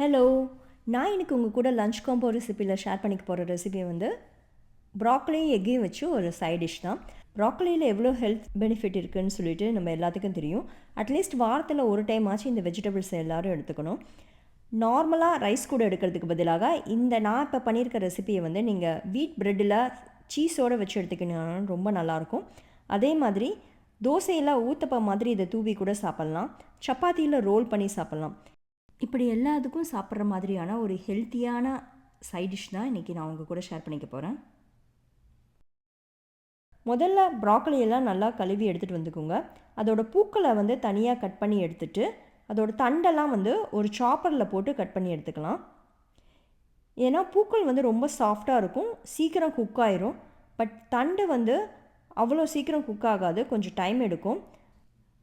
Hello நான் இன்றைக்கி உங்கள் கூட லஞ்ச் காம்போ ரெசிப்பியில் ஷேர் பண்ணிக்க போகிற ரெசிபி வந்து ப்ராக்கலியும் எக்கையும் வச்சு ஒரு சைட் டிஷ் தான். ப்ராக்கலியில் எவ்வளோ ஹெல்த் பெனிஃபிட் இருக்குன்னு சொல்லிட்டு நம்ம எல்லாத்துக்கும் தெரியும். அட்லீஸ்ட் வாரத்தில் ஒரு டைம் ஆச்சு இந்த வெஜிடபிள்ஸ் எல்லோரும் எடுத்துக்கணும். நார்மலாக ரைஸ் கூட எடுக்கிறதுக்கு பதிலாக இந்த நான் இப்போ பண்ணியிருக்க ரெசிபியை வந்து நீங்கள் வீட் ப்ரெட்டில் சீஸோடு வச்சு எடுத்துக்கிட்டீங்கன்னா ரொம்ப நல்லாயிருக்கும் அதே மாதிரி தோசையில் ஊத்தப்ப மாதிரி இதை தூவி கூட சாப்பிட்லாம். சப்பாத்தியில் ரோல் பண்ணி சாப்பிட்லாம். இப்படி எல்லாத்துக்கும் சாப்பிட்ற மாதிரியான ஒரு ஹெல்த்தியான சைட் டிஷ் தான் இன்றைக்கி நான் உங்கள் கூட ஷேர் பண்ணிக்க போகிறேன் முதல்ல ப்ராக்கலி எல்லாம் நல்லா கழுவி எடுத்துகிட்டு வந்துக்கோங்க. அதோட பூக்களை வந்து தனியாக கட் பண்ணி எடுத்துட்டு அதோட தண்டெல்லாம் வந்து ஒரு சாப்பரில் போட்டு கட் பண்ணி எடுத்துக்கலாம். ஏன்னா பூக்கள் வந்து ரொம்ப சாஃப்டாக இருக்கும் சீக்கிரம் குக் ஆயிரும். பட் தண்டு வந்து அவ்வளோ சீக்கிரம் குக் ஆகாது கொஞ்சம் டைம் எடுக்கும்.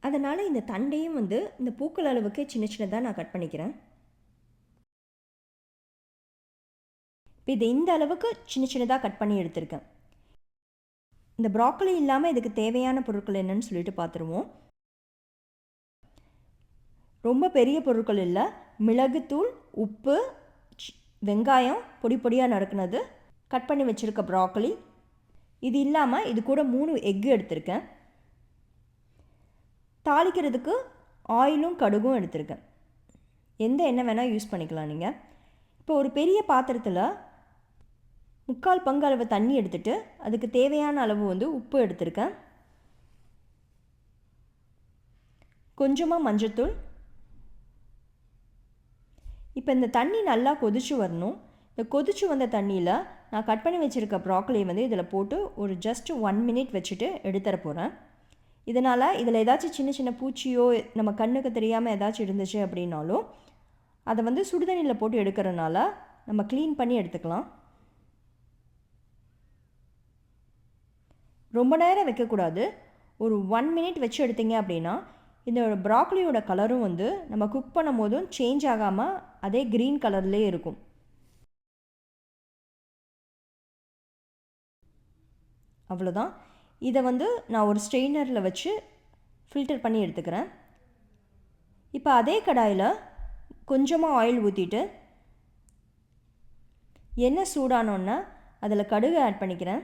அதனால் இந்த தண்டையும் வந்து இந்த பூக்கள் அளவுக்கு சின்ன சின்னதாக நான் கட் பண்ணிக்கிறேன். இப்போ இது இந்த அளவுக்கு சின்ன சின்னதாக கட் பண்ணி எடுத்திருக்கேன். இந்த ப்ராக்கலி இல்லாமல் இதுக்கு தேவையான பொருட்கள் என்னன்னு சொல்லிட்டு பார்த்துருவோம் ரொம்ப பெரிய பொருட்கள் இல்லை. மிளகுத்தூள் உப்பு வெங்காயம் பொடி பொடியாக நறுக்குனது கட் பண்ணி வச்சுருக்க ப்ராக்கலி இது இல்லாமல் இது கூட மூணு எக்கு எடுத்திருக்கேன். தாளிக்கிறதுக்கு ஆயிலும் கடுகும் எடுத்திருக்கேன். எந்த எண்ணெய் வேணால் யூஸ் பண்ணிக்கலாம் நீங்கள் இப்போ ஒரு பெரிய பாத்திரத்தில் முக்கால் பங்கு அளவு தண்ணி எடுத்துகிட்டு அதுக்கு தேவையான அளவு வந்து உப்பு எடுத்திருக்கேன். கொஞ்சமாக மஞ்சத்தூள். இப்போ இந்த தண்ணி நல்லா கொதிச்சு வரணும். இந்த கொதிச்சு வந்த தண்ணியில் நான் கட் பண்ணி வச்சுருக்க ப்ராக்கலியை வந்து இதில் போட்டு ஒரு ஜஸ்ட் ஒன் மினிட் வச்சுட்டு எடுத்துற போகிறேன் இதனால் இதில் ஏதாச்சும் சின்ன சின்ன பூச்சியோ நம்ம கண்ணுக்கு தெரியாமல் ஏதாச்சும் இருந்துச்சு அப்படின்னாலும் அதை வந்து சுடுதண்ணியில் போட்டு எடுக்கிறனால நம்ம க்ளீன் பண்ணி எடுத்துக்கலாம். ரொம்ப நேரம் வைக்கக்கூடாது. ஒரு ஒன் மினிட் வச்சு எடுத்தீங்க அப்படின்னா இந்த ப்ராக்லியோட கலரும் வந்து நம்ம குக் பண்ணும் போதும் சேஞ்ச் ஆகாமல் அதே க்ரீன் கலர்லேயே இருக்கும். அவ்வளோதான் இதை வந்து நான் ஒரு ஸ்ட்ரெயினரில் வச்சு ஃபில்டர் பண்ணி எடுத்துக்கிறேன். இப்போ அதே கடாயில் கொஞ்சமாக ஆயில் ஊற்றிட்டு எண்ணெய் சூடானோன்னா அதில் கடுகு ஆட் பண்ணிக்கிறேன்.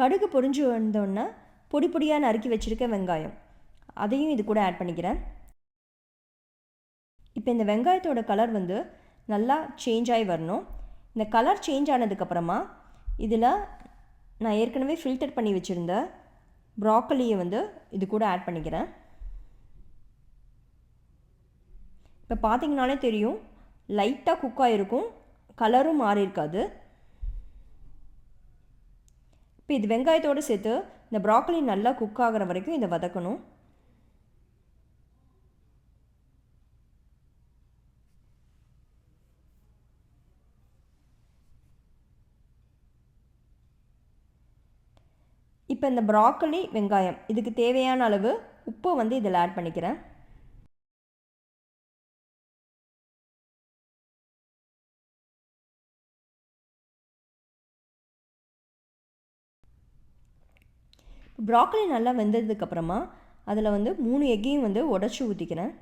கடுகு பொறிஞ்சு வந்தோன்னே பொடி பொடியாக நறுக்கி வச்சுருக்க வெங்காயம். அதையும் இது கூட ஆட் பண்ணிக்கிறேன். இப்போ இந்த வெங்காயத்தோட கலர் வந்து நல்லா சேஞ்ச் ஆகி வரணும். இந்த கலர் சேஞ்ச் ஆனதுக்கப்புறமா இதில் நான் ஏற்கனவே ஃபில்டர் பண்ணி வச்சுருந்த ப்ராக்கலியை வந்து இது கூட ஆட் பண்ணிக்கிறேன். இப்போ பார்த்தீங்கனாலே தெரியும் லைட்டாக குக் ஆகிருக்கும் கலரும் மாறி இருக்காது. இப்போ இது வெங்காயத்தோடு சேர்த்து இந்த ப்ராக்கலி நல்லா குக் ஆகிற வரைக்கும் இதை வதக்கணும். இப்போ இந்த ப்ராக்கலி வெங்காயம் இதுக்கு தேவையான அளவு உப்பு வந்து இதில் ஆட் பண்ணிக்கிறேன். ப்ராக்கலி நல்லா வெந்ததுக்கப்புறமா அதில் வந்து மூணு எக்கையும் வந்து உடச்சி ஊற்றிக்கிறேன்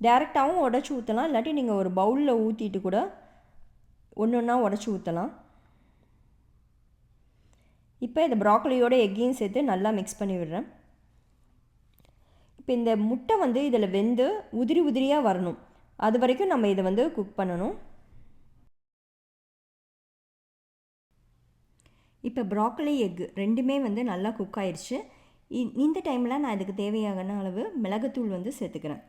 டேரெக்டாகவும் உடச்சி ஊற்றலாம் இல்லாட்டி நீங்கள் ஒரு பவுலில் ஊற்றிட்டு கூட ஒன்று ஒன்றா உடச்சி ஊற்றலாம் இப்போ இந்த ப்ராக்கலியோட எக்கையும் சேர்த்து நல்லா மிக்ஸ் பண்ணி விடுறேன். இப்போ இந்த முட்டை வந்து இதில் வெந்து உதிரி உதிரியாக வரணும். அது வரைக்கும் நம்ம இதை வந்து குக் பண்ணணும். இப்போ ப்ராக்கலி எக் ரெண்டுமே வந்து நல்லா குக் ஆயிடுச்சு இந்த டைமில் நான் இதுக்கு தேவையான அளவு மிளகுத்தூள் வந்து சேர்த்துக்கிறேன்.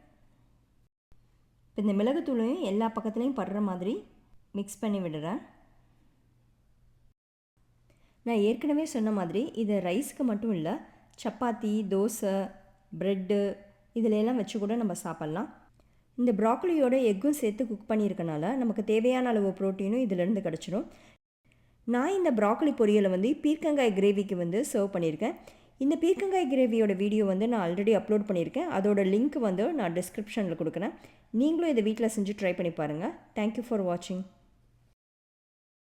இப்போ இந்த மிளகுத்தூளையும் எல்லா பக்கத்துலேயும் படுற மாதிரி மிக்ஸ் பண்ணி விடுறேன். நான் ஏற்கனவே சொன்ன மாதிரி இது ரைஸ்க்கு மட்டும் இல்லை சப்பாத்தி தோசை ப்ரெட்டு இதிலெல்லாம் வச்சு கூட நம்ம சாப்பிட்லாம். இந்த ப்ராக்கலியோட எக்கும் சேர்த்து குக் பண்ணியிருக்கனால நமக்கு தேவையான அளவு ப்ரோட்டீனும் இதிலேருந்து கிடச்சிடும் நான் இந்த ப்ராக்கலி பொரியலை வந்து பீர்க்கங்காய் கிரேவிக்கு வந்து சர்வ் பண்ணியிருக்கேன். இந்த பீர்க்கங்காய் கிரேவியோட வீடியோ வந்து நான் ஆல்ரெடி அப்லோட் பண்ணியிருக்கேன். அதோட லிங்க் வந்து நான் டிஸ்கிரிப்ஷனில் கொடுக்குறேன். நீங்களும் இதை வீட்டில் செஞ்சு ட்ரை பண்ணி பாருங்கள் தேங்க்யூ ஃபார் வாட்சிங்